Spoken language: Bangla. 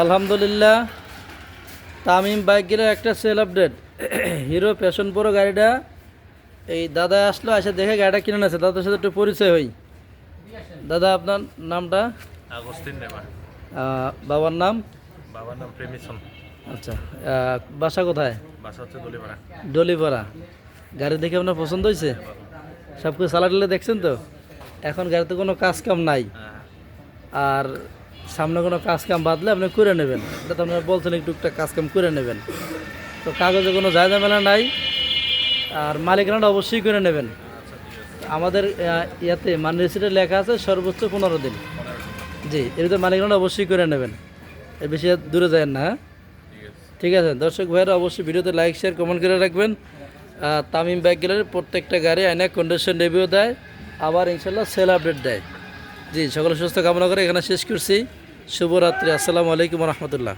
আলহামদুলিল্লাহ তামিম বাইকের একটা sale update Hero Passion Pro গাড়িটা এই দাদা আসলো আসে দেখে গাড়িটা কিনে নেছে দাদার সাথে একটু পরিচয় হই। দাদা আপনার নামটা? বাবার নাম? বাবার নাম প্রেমিসন। আচ্ছা বাসা কোথায়? বাসা হচ্ছে দলিপাড়া। ডলিপাড়া গাড়ি দেখে আপনার পছন্দ হয়েছে? সব কিছু সালাডলে দেখছেন তো? এখন গাড়িতে কোনো কাজ কাম নাই। আর সামনে কোনো কাজ কাম বাদলে আপনি করে নেবেন। এটা তো আপনারা বলছেন একটু একটা কাজ কাম করে নেবেন। তো কাগজে কোনো জায়গা মেলা নাই, আর মালিকানাটা অবশ্যই করে নেবেন। আমাদের ইয়াতে মান রেসিটে লেখা আছে সর্বোচ্চ পনেরো দিন। জি, এর ভিতরে অবশ্যই করে নেবেন। এর বেশি দূরে যায় না হ্যাঁ? ঠিক আছে, দর্শক ভাইয়েরা অবশ্যই ভিডিওতে লাইক শেয়ার কমেন্ট করে রাখবেন। তামিম বাইক গ্যালারির প্রত্যেকটা গাড়ি আইনা কন্ডিশন রিভিউ দেয়। আবার ইনশাল্লাহ সেল আপডেট দেয়। জি, সকলে সুস্থ কামনা করে এখানে শেষ করছি। শুভরাত্রি আসসালামু আলাইকুম রহমতুল্লাহ।